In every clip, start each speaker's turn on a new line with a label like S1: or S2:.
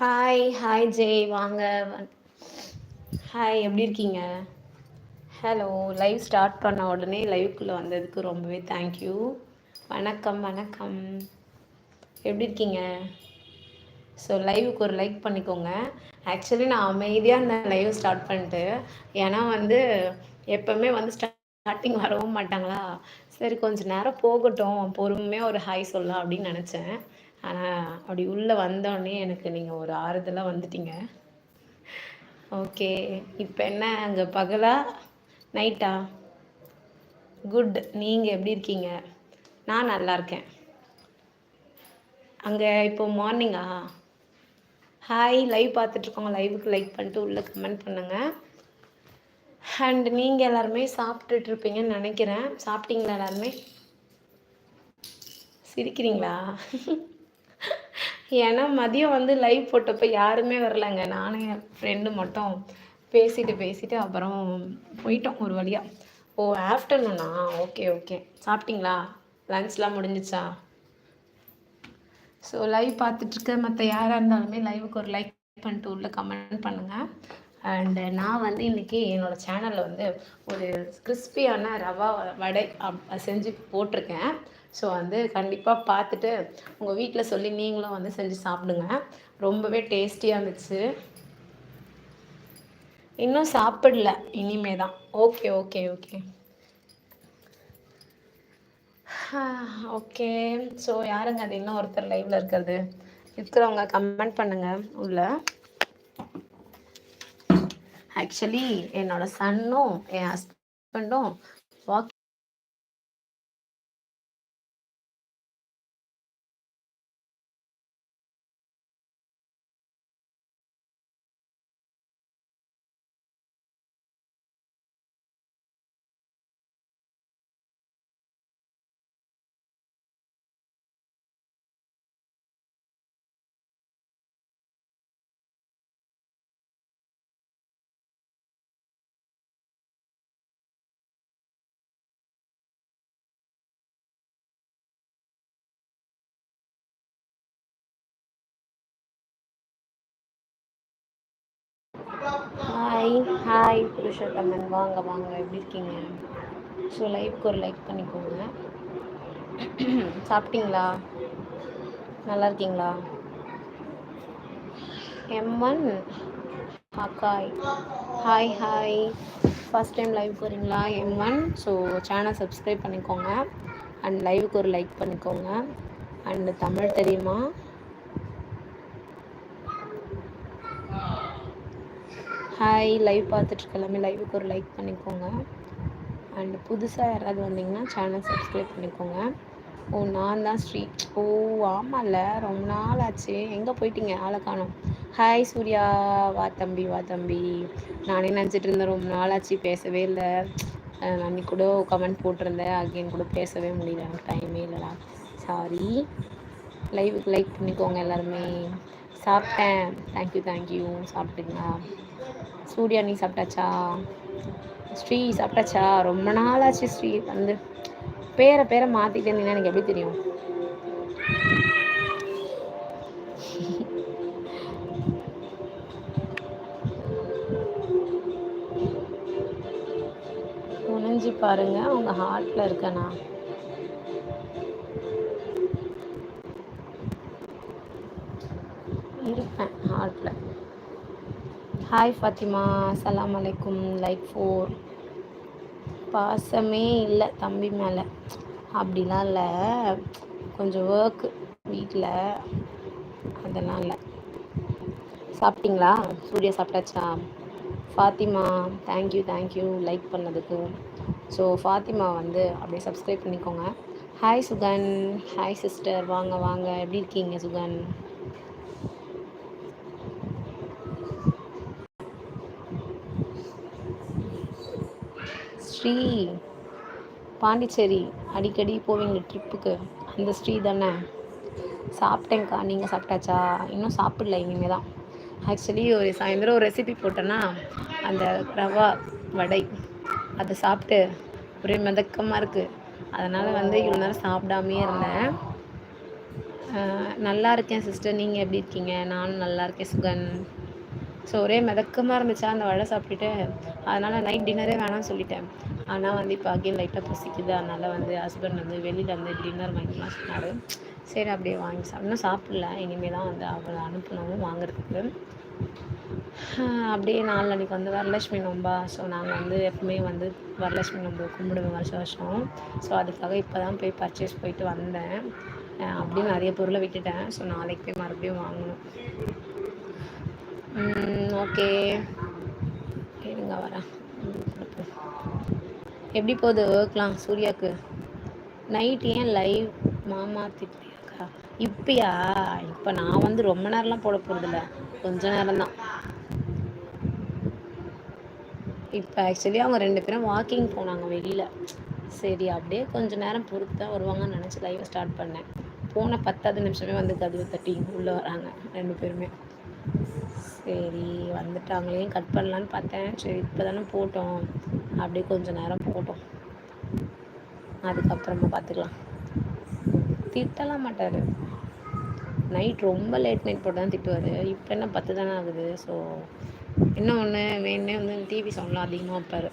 S1: Hi hi Jai வாங்க. Hi எப்படி இருக்கீங்க? ஹலோ லைவ் ஸ்டார்ட் பண்ண உடனே லைவ்க்குள்ளே வந்ததுக்கு ரொம்பவே தேங்க்யூ வணக்கம் வணக்கம். எப்படி இருக்கீங்க? ஸோ லைவுக்கு ஒரு லைக் பண்ணிக்கோங்க. ஆக்சுவலி நான் அமைதியாக இந்த லைவ் ஸ்டார்ட் பண்ணிட்டு ஏன்னா வந்து எப்போவுமே வந்து ஸ்டார்டிங் வரவும் மாட்டாங்களா? சரி கொஞ்சம் நேரம் போகட்டும். பொறுமையாக ஒரு ஹாய் சொல்லலாம் அப்படின்னு நினச்சேன். ஆனால் அப்படி உள்ளே வந்தோடனே எனக்கு நீங்கள் ஒரு ஆறுதலாக வந்துட்டீங்க. ஓகே இப்போ என்ன அங்கே பகலா? நைட்டா? குட் நீங்கள் எப்படி இருக்கீங்க? நான் நல்லா இருக்கேன். அங்கே இப்போ மார்னிங்கா? ஹாய் லைவ் பார்த்துட்ருக்கோங்க லைவுக்கு லைக் பண்ணிட்டு உள்ளே கமெண்ட் பண்ணுங்கள் அண்ட் நீங்கள் எல்லாருமே சாப்பிட்டுட்ருப்பீங்கன்னு நினைக்கிறேன். சாப்பிட்டீங்களா எல்லாருமே? சிரிக்கிறீங்களா? ஏன்னா மதியம் வந்து லைவ் போட்டப்போ யாருமே வரலங்க. நானும் என் ஃப்ரெண்டு மட்டும் பேசிட்டு பேசிட்டு அப்புறம் போயிட்டோம் ஒரு வழியாக ஓ ஆஃப்டர்நூனா ஓகே ஓகே சாப்பிட்டீங்களா? லன்ச்லாம் முடிஞ்சிச்சா? ஸோ லைவ் பார்த்துட்ருக்க மற்ற யாராக இருந்தாலுமே லைவுக்கு ஒரு லைக் பண்ணிட்டு உள்ள கமெண்ட் பண்ணுங்கள் அண்டு நான் வந்து இன்றைக்கி என்னோடய சேனலில் வந்து ஒரு கிறிஸ்பியான ரவா வடை செஞ்சு போட்டிருக்கேன். ஸோ வந்து கண்டிப்பாக பார்த்துட்டு உங்கள் வீட்டில் சொல்லி நீங்களும் வந்து செஞ்சு சாப்பிடுங்க. ரொம்பவே டேஸ்டியாக இருந்துச்சு. இன்னும் சாப்பிடல. இனிமே தான் okay okay. Okay okay. So யாருங்க அது? இன்னும் ஒருத்தர் லைவில் இருக்கிறது. இருக்கிறவங்க கமெண்ட் பண்ணுங்க உள்ள. ஆக்சுவலி என்னோட சன்னும் என் ஹஸ்பண்டும் வாக் ஹாய் ஹாய் புருஷோத்தமன் வாங்க வாங்க. எப்படி இருக்கீங்க? ஸோ லைஃப்க்கு ஒரு லைக் பண்ணிக்கோங்க. சாப்பிட்டீங்களா? நல்லா இருக்கீங்களா? M one ஹாக்காய் hi hi first time live போகிறீங்களா M one so channel subscribe பண்ணிக்கோங்க. அண்ட் லைவுக்கு ஒரு லைக் பண்ணிக்கோங்க. அண்டு தமிழ் தெரியுமா? ஹாய் லைவ் பார்த்துட்ருக்க எல்லாமே லைவுக்கு ஒரு லைக் பண்ணிக்கோங்க. அண்ட் புதுசாக யாராவது வந்தீங்கன்னா சேனல் சப்ஸ்கிரைப் பண்ணிக்கோங்க. ஓ நான் தான் ஸ்ரீ ஓ ஆமாம்ல ரொம்ப நாள் ஆச்சு எங்கே போயிட்டீங்க? ஆளை காணும். ஹாய் சூர்யா. வா தம்பி வா தம்பி. நானே நினச்சிட்டு இருந்தேன் ரொம்ப நாள் ஆச்சு பேசவே இல்லை. அன்னைக்கு கூட கமெண்ட் போட்டிருந்தேன். அகெயின் கூட பேசவே முடியல. எனக்கு டைமே இல்லைடா. சாரி லைவுக்கு லைக் பண்ணிக்கோங்க எல்லாருமே. சாப்பிட்டேன். தேங்க்யூ தேங்க்யூ சாப்பிட்டீங்களா? சூர்யா நீ சாப்பிட்டாச்சா? ஸ்ரீ சாப்பிட்டாச்சா? ரொம்ப நாளாச்சு ஸ்ரீ வந்து. பேரை பேரை மாற்றிட்டு இருந்தீங்கன்னா எனக்கு எப்படி தெரியும்? குனிஞ்சு பாருங்க அவங்க ஹார்ட்ல இருக்கனா இருப்பேன். ஹாய் ஃபாத்திமா அலாம் அலைக்கும் லைக் ஃபோர் பாசமே இல்லை தம்பி மேலே. அப்படிலாம் இல்லை. கொஞ்சம் ஒர்க்கு வீட்டில் அதெல்லாம் இல்லை. சாப்பிட்டீங்களா? சூர்யா சாப்பிட்டாச்சா? Fathima thank you thank you like பண்ணதுக்கு. ஸோ ஃபாத்திமா வந்து அப்படியே சப்ஸ்கிரைப் பண்ணிக்கோங்க. ஹாய் சுகன் ஹாய் சிஸ்டர் வாங்க வாங்க. எப்படி இருக்கீங்க சுகன் ஸ்ரீ பாண்டிச்சேரி அடிக்கடி போவீங்க ட்ரிப்புக்கு. அந்த ஸ்ரீ தானே. சாப்பிட்டேங்க்கா நீங்கள் சாப்பிட்டாச்சா? இன்னும் சாப்பிடல இனிமேல் தான் ஆக்சுவலி ஒரு சாயந்தரம் ஒரு ரெசிபி போட்டேன்னா அந்த ரவா வடை அதை சாப்பிட்டு ஒரே மிதக்கமாக இருக்குது அதனால் வந்து இவ்வளோ நேரம் சாப்பிடாமே இருந்தேன். நல்லா இருக்கேன் சிஸ்டர் நீங்கள் எப்படி இருக்கீங்க? நானும் நல்லா இருக்கேன் சுகன். ஸோ ஒரே மிதக்கமாக இருந்துச்சா அந்த வடை சாப்பிட்டுட்டு அதனால் நைட் டின்னரே வேணாம்னு சொல்லிட்டேன். ஆனால் வந்து இப்போ அகைன் லைட்டாக பசிக்குது. அதனால் வந்து ஹஸ்பண்ட் வந்து வெளியில் வந்து டின்னர் வாங்கிக்கலாம் சொன்னார். சரி அப்படியே வாங்கி சாப்பிட் இன்னும் சாப்பிடல. இனிமேல் தான் வந்து அவளை அனுப்பணும் வாங்குறதுக்கு. அப்படியே நாளன்னைக்கு வந்து வரலட்சுமி நோம்பா. ஸோ நாங்கள் வந்து எப்பவுமே வந்து வரலட்சுமி நோம்பு கும்பிடுவோம் வருஷம் வருஷம். ஸோ அதுக்காக இப்போ தான் போய் பர்ச்சேஸ் போயிட்டு வந்தேன். அப்படியே நிறைய பொருளை விட்டுட்டேன். ஸோ நாளைக்கு போய் மறுபடியும் வாங்கணும். ஓகே. இருங்க வரேன். எப்படி போகுது ஒர்க்லாம் சூர்யாவுக்கு நைட் ஏன் லைவ் மாமா திட்டியாக்கா இப்பயா? இப்போ நான் வந்து ரொம்ப நேரம்லாம் போட போகிறதில்ல கொஞ்ச நேரம்தான். இப்போ ஆக்சுவலி அவங்க ரெண்டு பேரும் வாக்கிங் போனாங்க வெளியில். சரி அப்படியே கொஞ்சம் நேரம் பொறுத்து தான் வருவாங்கன்னு நினச்சி லைவை ஸ்டார்ட் பண்ணேன். போன பத்தாவது நிமிஷமே வந்து கதவு தட்டி உள்ளே வராங்க ரெண்டு பேருமே. சரி வந்துட்டாங்களே கட் பண்ணலான்னு பார்த்தேன். சரி இப்போ தானே போட்டோம். அப்படியே கொஞ்சம் நேரம் போட்டோம். அதுக்கப்புறமா பார்த்துக்கலாம். திட்டலாம் மாட்டார். நைட் ரொம்ப லேட் நைட் போட்டு தான் திட்டுவார். இப்போ என்ன பத்து தானே ஆகுது? ஸோ இன்னும் ஒன்று வேணே வந்து டிவி சவுண்ட்லாம் அதிகமாக வைப்பார்.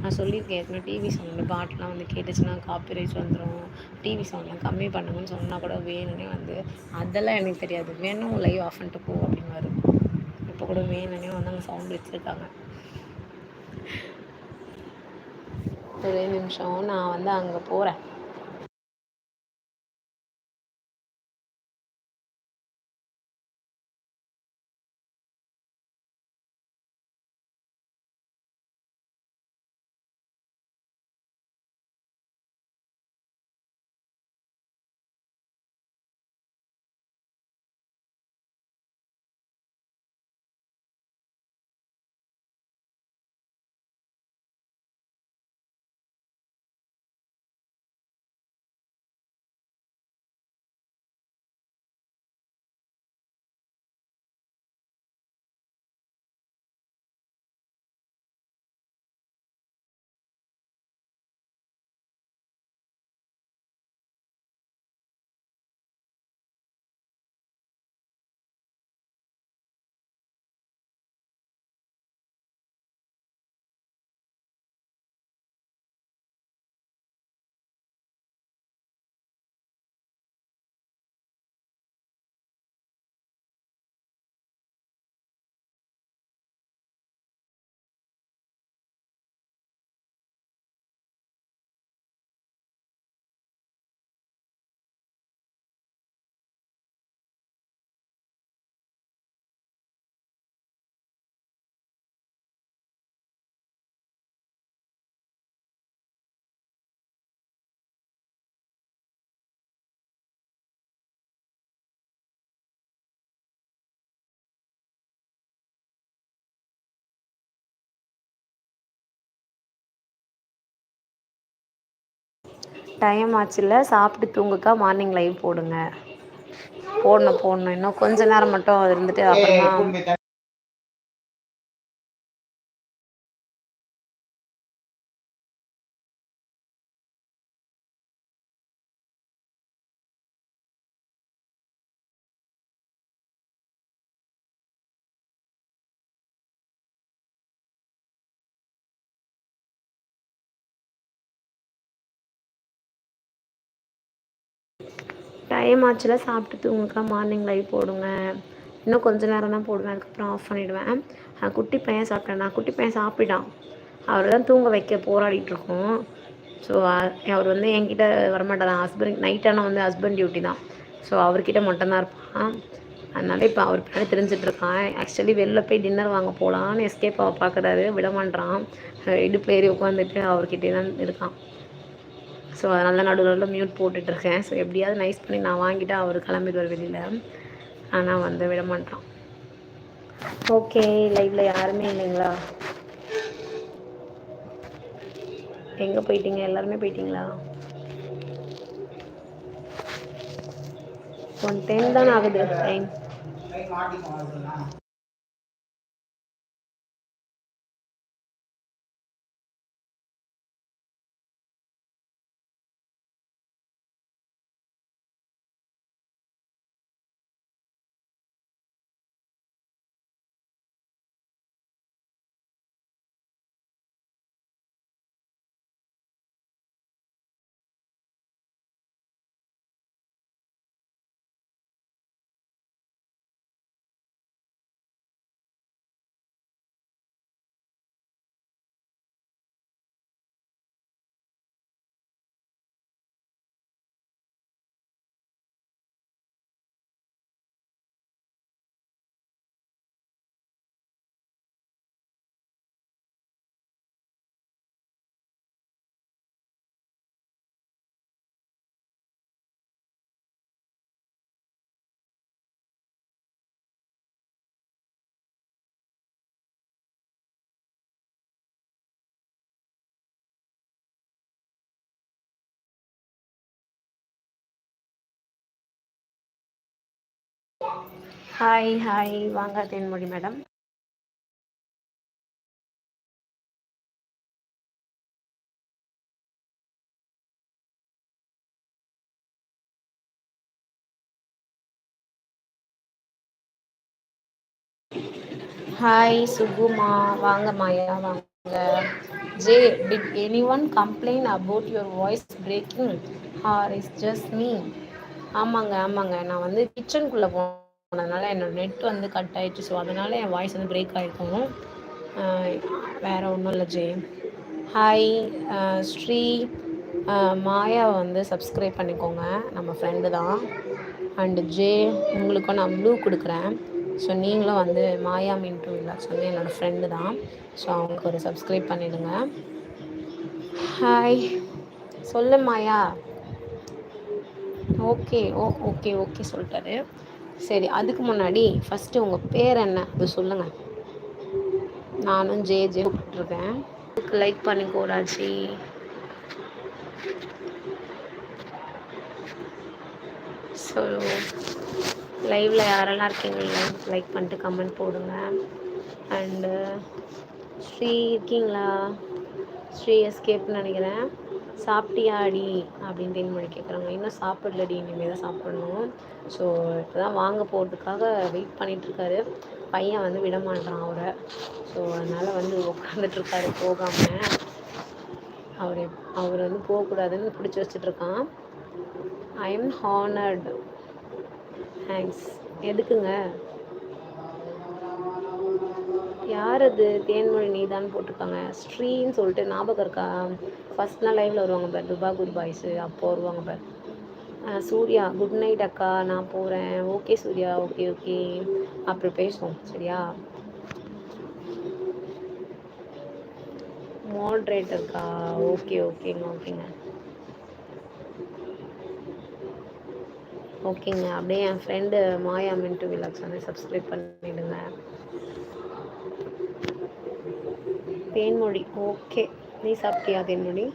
S1: நான் சொல்லியிருக்கேன் ஏற்கனவே டிவி சவுண்டு பாட்டெலாம் வந்து கேட்டுச்சுன்னா காப்பிரைட்ஸ் வந்துடும் டிவி சவுண்ட்லாம் கம்மி பண்ணுங்கன்னு சொன்னால் கூட வேணும்னே வந்து அதெல்லாம் எனக்கு தெரியாது. வேணும் லைவ் ஆஃப் பண்ணிட்டு போ கூட வேணும்னே வந்து அங்கே சவுண்ட் வச்சுருக்காங்க. ஒரே நிமிஷம் நான் வந்து அங்கே போகிறேன் டைம் ஆச்சுல்ல சாப்பிட்டு தூங்குக்கா மார்னிங் லைவ் போடுங்க. போடணும் போடணும். இன்னும் கொஞ்ச நேரம் மட்டும் இருந்துட்டு அப்புறமா டைம் ஆச்சுல சாப்பிட்டு தூங்குக்கா மார்னிங் லைவ் போடுங்க. இன்னும் கொஞ்ச நேரம் தான் போடுவேன் அதுக்கப்புறம் ஆஃப் பண்ணிவிடுவேன் குட்டி பையன் சாப்பிட்டேன் நான் குட்டி பையன் சாப்பிட்டான். அவர் தான் தூங்க வைக்க போராடிட்டுருக்கோம் ஸோ அவர் வந்து என்கிட்ட வரமாட்டார்? ஹஸ்பண்ட் நைட் ஆனால் வந்து ஹஸ்பண்ட் டியூட்டி தான். ஸோ அவர்கிட்ட மட்டும்தான் இருப்பான். அதனால் இப்போ அவர் பின்னாடி தெரிஞ்சிட்ருக்கான் ஆக்சுவலி வெளில போய் டின்னர் வாங்க போகலான்னு எஸ்கேப் பார்க்குறாரு. விடமாட்டான் இடுப்பு ஏறி உட்காந்துட்டு அவர்கிட்டே தான் இருக்கான். ஸோ அதனால தான் நடுவில் நடுவில் மியூட் போட்டுட்ருக்கேன். ஸோ எப்படியாவது நைஸ் பண்ணி நான் வாங்கிட்டு அவர் கிளம்பிடுவார் வெளியில். ஆனால் வந்து விட மாட்டான். ஓகே லைவில் யாருமே இல்லைங்களா? எங்கே போயிட்டீங்க? எல்லாருமே போயிட்டீங்களா? ஒன் டென் தான் ஆகுது? டைம் ஹாய் ஹாய் வாங்க தேன்மொழி மேடம். ஹாய் சுகுமா வாங்க மாயா வாங்க. J did any one complaint about your voice breaking or is just me ஆமாங்க ஆமாங்க. நான் வந்து கிச்சனுக்குள்ளே போனதுனால என்னோட நெட் வந்து கட் ஆயிடுச்சு. ஸோ அதனால் என் வாய்ஸ் வந்து பிரேக் ஆகிருக்கும் வேறு ஒன்றும் இல்லை ஜே ஹாய் ஸ்ரீ மாயா வந்து சப்ஸ்கிரைப் பண்ணிக்கோங்க. நம்ம ஃப்ரெண்டு தான். அண்டு ஜே உங்களுக்கும் நான் ப்ளூ கொடுக்குறேன். ஸோ நீங்களும் வந்து மாயா மின்ட்டு வில்லாஸ் வந்து என்னோடய ஃப்ரெண்டு தான். ஸோ அவங்களுக்கு ஒரு சப்ஸ்கிரைப் பண்ணிவிடுங்க ஹாய் சொல்லு Maya. Okay oh okay okay சொல்லிட்டாரு. சரி அதுக்கு முன்னாடி ஃபஸ்ட்டு உங்கள் பேர் என்ன? அது சொல்லுங்கள் நானும் ஜே ஜே கூப்பிட்ருக்கேன் லைக் பண்ணிக்கோ ராஜி. ஸோ லைவில் யாரெல்லாம் இருக்கீங்களா லைக் லைக் பண்ணிட்டு கமெண்ட் போடுங்க. அண்டு ஸ்ரீ இருக்கீங்களா? ஸ்ரீ எஸ்கேப்னு நினைக்கிறேன். சாப்பிட்டியாடி அப்படின்னு தேன்மொழி கேட்குறாங்க இன்னும் சாப்பிடலடி இனிமேல் தான் சாப்பிடணும். ஸோ இப்போ தான் வாங்க போகிறதுக்காக வெயிட் பண்ணிகிட்ருக்காரு பையன் வந்து விட மாட்டான் அவரை. ஸோ அதனால் வந்து உட்காந்துட்ருக்காரு போகாமல் அவர் அவர் வந்து போகக்கூடாதுன்னு பிடிச்சி வச்சிட்ருக்கான் ஐ எம் ஹானர்டு தேங்க்ஸ் எதுக்குங்க? யார் அது? தேன்மொழி நீதான்னு போட்டிருக்காங்க. ஸ்ரீன்னு சொல்லிட்டு ஞாபகம் இருக்கா? ஃபஸ்ட்லாம் லைவில் வருவாங்க பார். துபா குட் பாய்ஸு. அப்போ வருவாங்க பார். சூர்யா குட் நைட் அக்கா நான் போகிறேன் ஓகே சூர்யா. ஓகே ஓகே அப்புறம் பேசுவோம். சரியா? மாட்ரேட்டர்க்கா ஓகே ஓகேங்க ஓகேங்க ஓகேங்க அப்படியே என் ஃப்ரெண்டு மாயா மின்ட்டு விலாக்ஸ் வந்து சப்ஸ்கிரைப் பண்ணிவிடுங்க தேன்மொழி ஓகே நீ சாப்பிட்டியா தேன்மொழி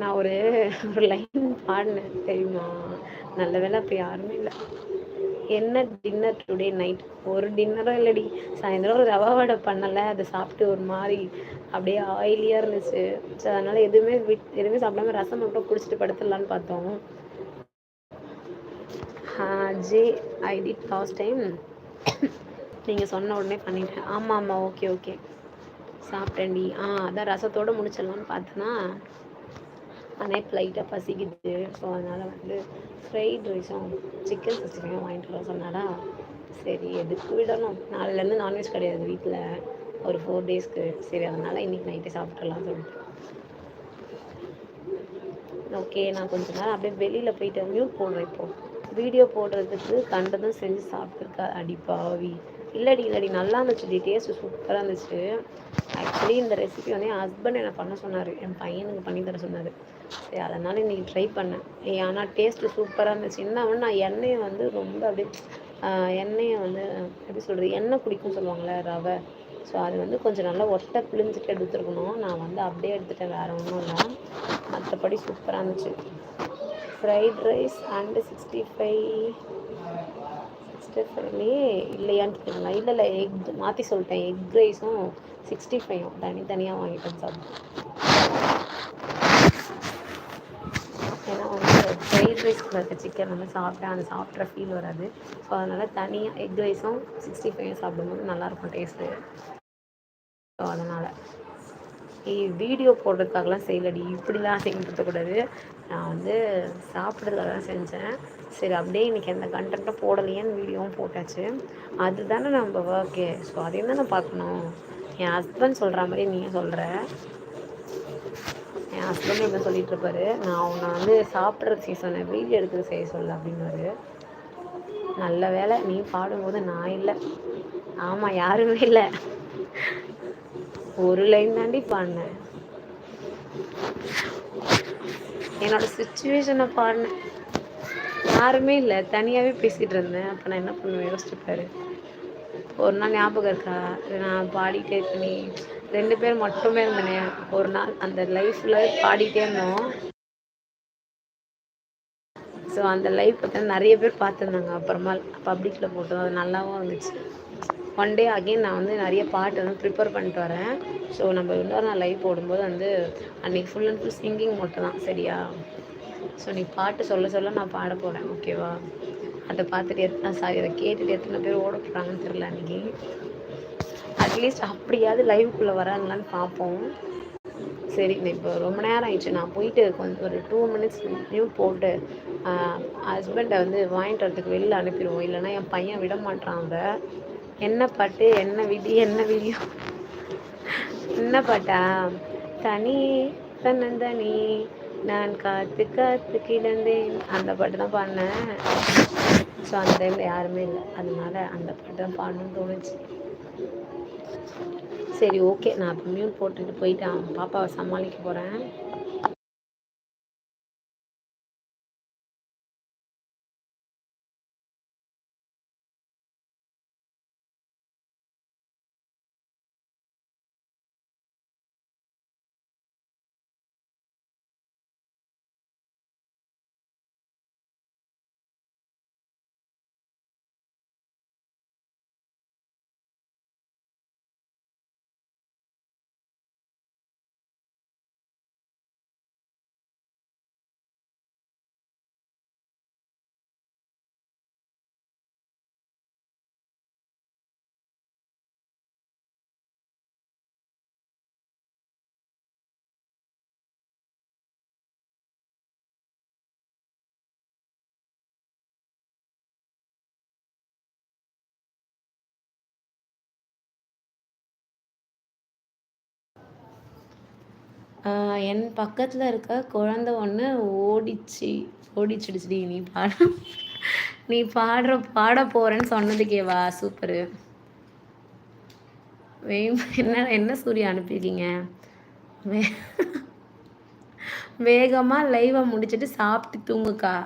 S1: நான் ஒரு ஒரு லைன் பாடினேன். தெரியுமா? நல்ல வேலை அப்போ யாருமே இல்லை. என்ன டின்னர் டுடே நைட் ஒரு டின்னரும் இல்லடி. சாயந்தரம் ஒரு ரவா வடை பண்ணலை. அதை சாப்பிட்டு ஒரு மாதிரி அப்படியே ஆயிலியாக இருந்துச்சு. ஸோ அதனால் எதுவுமே விட் எதுவுமே சாப்பிடாம ரசம் மட்டும் குடிச்சிட்டு படுத்துடலான்னு பார்த்தோம். J I did last time நீங்கள் சொன்ன உடனே பண்ணிட்டேன். ஆமாம் ஆமாம் ஓகே ஓகே சாப்பிட்டேன்டி. ஆ அதான் ரசத்தோடு முடிச்சிடலான்னு பார்த்தனா ஆனால் இப்போ லைட்டாக பசிக்குது. ஸோ அதனால் வந்து ஃப்ரைட் ரைஸும் சிக்கன் சிக்ஸ்டி வாங்கிட்டு வர சொன்னாரா? சரி எதுக்கு விடணும்? நாளையிலேருந்து நான்வெஜ் கிடையாது வீட்டில் ஒரு ஃபோர் டேஸ்க்கு சரி அதனால் இன்றைக்கி நைட்டே சாப்பிட்றலாம் சொல்லிட்டு. ஓகே நான் கொஞ்ச நேரம் அப்படியே வெளியில் போயிட்டு மியூட் போடுறேன் இப்போது வீடியோ போடுறதுக்கு கண்டதும் செஞ்சு சாப்பிட்ருக்கா அடி பாவி. இல்லடி இல்லடி நல்லா இருந்துச்சு டேஸ்ட்டு சூப்பராக இருந்துச்சு. ஆக்சுவலி இந்த ரெசிபி வந்து என் ஹஸ்பண்ட் என்னை பண்ண சொன்னார்? என் பையனுக்கு பண்ணி தர சொன்னார். சரி அதனால் இன்றைக்கி ட்ரை பண்ணேன். ஆனால் டேஸ்ட்டு சூப்பராக இருந்துச்சு. என்ன நான் எண்ணெயை வந்து ரொம்ப அப்படியே எண்ணெயை வந்து எப்படி சொல்கிறது எண்ணெய் குடிக்கும்னு சொல்லுவாங்களே ரவை. ஸோ அது வந்து கொஞ்சம் நல்லா ஒட்டை பிழிஞ்சிட்டு எடுத்துருக்கணும். நான் வந்து அப்படியே எடுத்துட்டேன் வேறு ஒன்றும் இல்லை. மற்றபடி சூப்பராக இருந்துச்சு. Fried rice and sixty five sixty ஃபைவ்லேயே இல்லையான்னு கேட்குறீங்களா இல்லை இல்லை எக் மாற்றி சொல்லிட்டேன். எக் ரைஸும் சிக்ஸ்டி ஃபைவும் தனித்தனியாக வாங்கிட்டேன் சாப்பிட்டேன் ஏன்னா வந்து ஃப்ரைட் ரைஸ்க்கு இருக்க சிக்கன் வந்து சாப்பிட்டேன் அந்த சாப்பிட்ற ஃபீல் வராது. ஸோ அதனால் தனியாக எக் ரைஸும் சிக்ஸ்டி ஃபைவும் சாப்பிடும்போது நல்லாயிருக்கும் டேஸ்ட்டு ஸோ அதனால். வீடியோ போடுறதுக்காகலாம் செய்யலடி. இப்படிலாம் செய்யக்கூடாது நான் வந்து சாப்பிட்றதுக்காக தான் செஞ்சேன். சரி அப்படியே இன்றைக்கி எந்த கண்டென்ட்டும் போடலையேன்னு வீடியோவும் போட்டாச்சு. அதுதானே நம்ம ஓகே ஸோ அதையும் தானே பார்க்கணும்? என் ஹஸ்பண்ட் சொல்கிற மாதிரி நீங்கள் சொல்கிற என் ஹஸ்பண்ட் என்ன சொல்லிட்டு இருப்பாரு? நான் உன்னை வந்து சாப்பிட்ற செய்ய சொன்னேன் வீடியோ எடுக்கிறது செய்ய சொல்ல அப்படின்னாரு நல்ல வேலை நீ பாடும்போது நான் இல்லை. ஆமாம் யாருமே இல்லை. ஒரு லைன் தாண்டி பாடினேன். என்னோட சுச்சுவேஷனை பாடினேன். யாருமே இல்லை தனியாகவே பேசிகிட்டு இருந்தேன். அப்போ நான் என்ன பண்ணுவேன் யோசிச்சுப்பாரு ஒரு நாள் ஞாபகம் இருக்கா? நான் பாடிட்டே பண்ணி ரெண்டு பேர் மட்டுமே இருந்தேன். ஒரு நாள் அந்த லைஃப்பில் பாடிட்டே இருந்தோம். ஸோ அந்த லைஃப் பார்த்தா நிறைய பேர் பார்த்துருந்தாங்க. அப்புறமா பப்ளிக்கில் போட்டோம். அது நல்லாவும் இருந்துச்சு. ஒன் டே அகெயின் நான் வந்து நிறைய பாட்டு வந்து ப்ரிப்பேர் பண்ணிட்டு வரேன். ஸோ நம்ம இன்னொரு நாள் லைவ் போடும்போது வந்து அன்றைக்கி ஃபுல் அண்ட் ஃபுல் சிங்கிங் மட்டும் தான் சரியா? ஸோ நீ பாட்டு சொல்ல சொல்ல நான் பாட போகிறேன் ஓகேவா அதை பார்த்துட்டு எத்தனை சாரி அதை கேட்டுட்டு எத்தனை பேர் ஓட போகிறாங்கன்னு தெரில அன்றைக்கி அட்லீஸ்ட் அப்படியாவது லைவுக்குள்ளே வராங்களான்னு பார்ப்போம். சரி இப்போ ரொம்ப நேரம் ஆயிடுச்சு. நான் போயிட்டு கொஞ்சம் ஒரு டூ மினிட்ஸ் நியூ போட்டு ஹஸ்பண்டை வந்து வாங்கிட்டு வரதுக்கு வெளில அனுப்பிடுவோம். இல்லைன்னா என் பையன் விட மாட்டான் அதை என்ன பாட்டு என்ன விதி என்ன விதியோ என்ன பாட்டா? தனி தன்னந்தனி நான் காத்து காத்து கிடந்தேன். அந்த பாட்டு தான் பாடினேன். ஸோ அந்த டைமில் யாருமே இல்லை. அதனால அந்த பாட்டு தான் பாடணும்னு தோணுச்சு. சரி ஓகே நான் இப்போ மியூட் போட்டுட்டு போயிட்டு அவன் பாப்பாவை சமாளிக்க போகிறேன் என் பக்கத்தில் இருக்க குழந்த ஒன்று ஓடிச்சு ஓடிச்சிடுச்சுடி நீ பாட. நீ பாடுற பாட போகிறேன்னு சொன்னதுக்கேவா சூப்பரு வே என்ன என்ன சூர்யா அனுப்பியிருக்கீங்க? வே வேகமாக லைவை முடிச்சுட்டு சாப்பிட்டு தூங்குக்கா.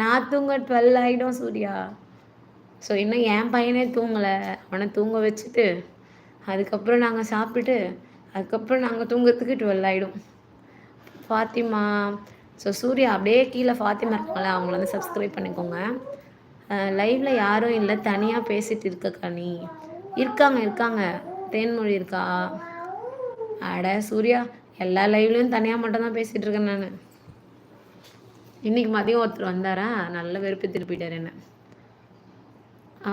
S1: நான் தூங்க டுவெல் ஆகிடும் சூர்யா. ஸோ இன்னும் என் பையனே தூங்கலை. அவனை தூங்க வச்சுட்டு அதுக்கப்புறம் நாங்கள் சாப்பிட்டுட்டு அதுக்கப்புறம் நாங்கள் தூங்குறதுக்கு டுவெல் ஆகிடும் ஃபாத்திமா ஸோ சூர்யா அப்படியே கீழே ஃபாத்திமா இருக்காங்களே அவங்கள வந்து சப்ஸ்கிரைப் பண்ணிக்கோங்க. லைவில் யாரும் இல்லை தனியாக பேசிகிட்டு இருக்கக்கா நீ இருக்காங்க இருக்காங்க. தேன்மொழி இருக்கா? அட சூர்யா எல்லா லைவ்லேயும் தனியாக மட்டும்தான் பேசிகிட்டு இருக்கேன் நான். இன்னைக்கு மதியம் ஒருத்தர் வந்தாரா? நல்ல வெறுப்பு திருப்பிட்டார் என்ன.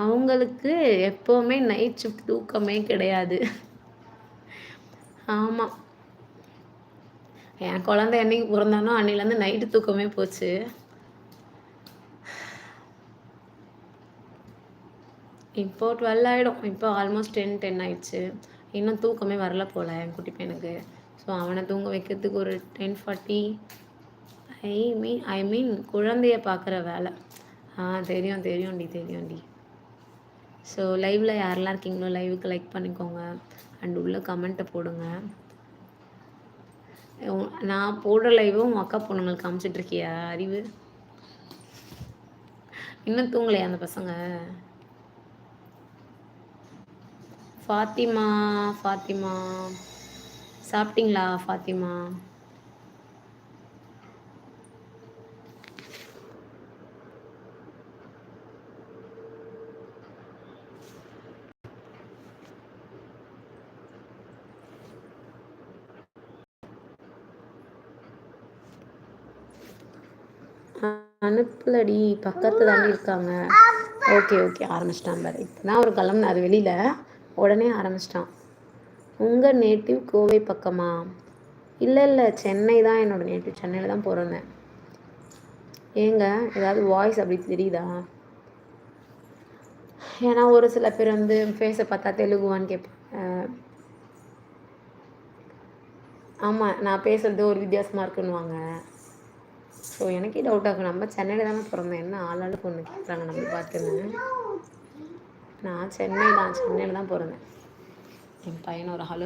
S1: அவங்களுக்கு எப்போவுமே நைட் ஷிஃப்ட் தூக்கமே கிடையாது. ஆமாம் என் குழந்த என்னைக்கு பிறந்தானோ அன்னிலேருந்து நைட்டு தூக்கமே போச்சு. இப்போ டுவெல் ஆகிடும் இப்போ ஆல்மோஸ்ட் டென் டென் ஆயிடுச்சு. இன்னும் தூக்கமே வரல போல் என் குட்டி பையனுக்கு. ஸோ அவனை தூங்க வைக்கிறதுக்கு ஒரு டென் ஃபார்ட்டி ஐ மீன் ஐ மீன் குழந்தைய பார்க்குற வேலை. ஆ தெரியும் தெரியும்டி தெரியும்டி. ஸோ லைவில் யாரெல்லாம் இருக்கீங்களோ லைவுக்கு லைக் பண்ணிக்கோங்க. அண்ட் உள்ள கமெண்ட்டை போடுங்க. நான் போடுற லைவும் உங்கள் அக்கா பொண்ணுங்களுக்கு காமிச்சிட்ருக்கியா அறிவு? இன்னும் தூங்கலையா அந்த பசங்க? ஃபாத்திமா ஃபாத்திமா. சாப்பிட்டீங்களா ஃபாத்திமா? அனுப்பலடி பக்கத்தில் தாண்டி இருக்காங்க. ஓகே ஓகே ஆரம்பிச்சிட்டான் பாரு. இப்போ தான் ஒரு கிளம்புனாரு வெளியில். உடனே ஆரம்பிச்சிட்டான். உங்கள் நேட்டிவ் கோவை பக்கமா? இல்லை இல்லை சென்னை தான் என்னோடய நேட்டிவ் சென்னையில் தான் பிறந்தேன் ஏங்க ஏதாவது வாய்ஸ் அப்படி தெரியுதா? ஏன்னா ஒரு சில பேர் வந்து ஃபேஸை பார்த்தா தெலுங்குவான்னு கேட்பேன் ஆமாம் நான் பேசுகிறது ஒரு வித்தியாசமாக இருக்குன்னுவாங்க. ஸோ எனக்கே டவுட் ஆகும் நம்ம சென்னையில் தானே பிறந்தேன் என்ன ஆளாளு பொண்ணு கேட்குறாங்க நம்ம பார்த்துருந்தேன் நான் சென்னை தான். சென்னையில் தான் பிறந்தேன். என் பையனை ஒரு ஹலோ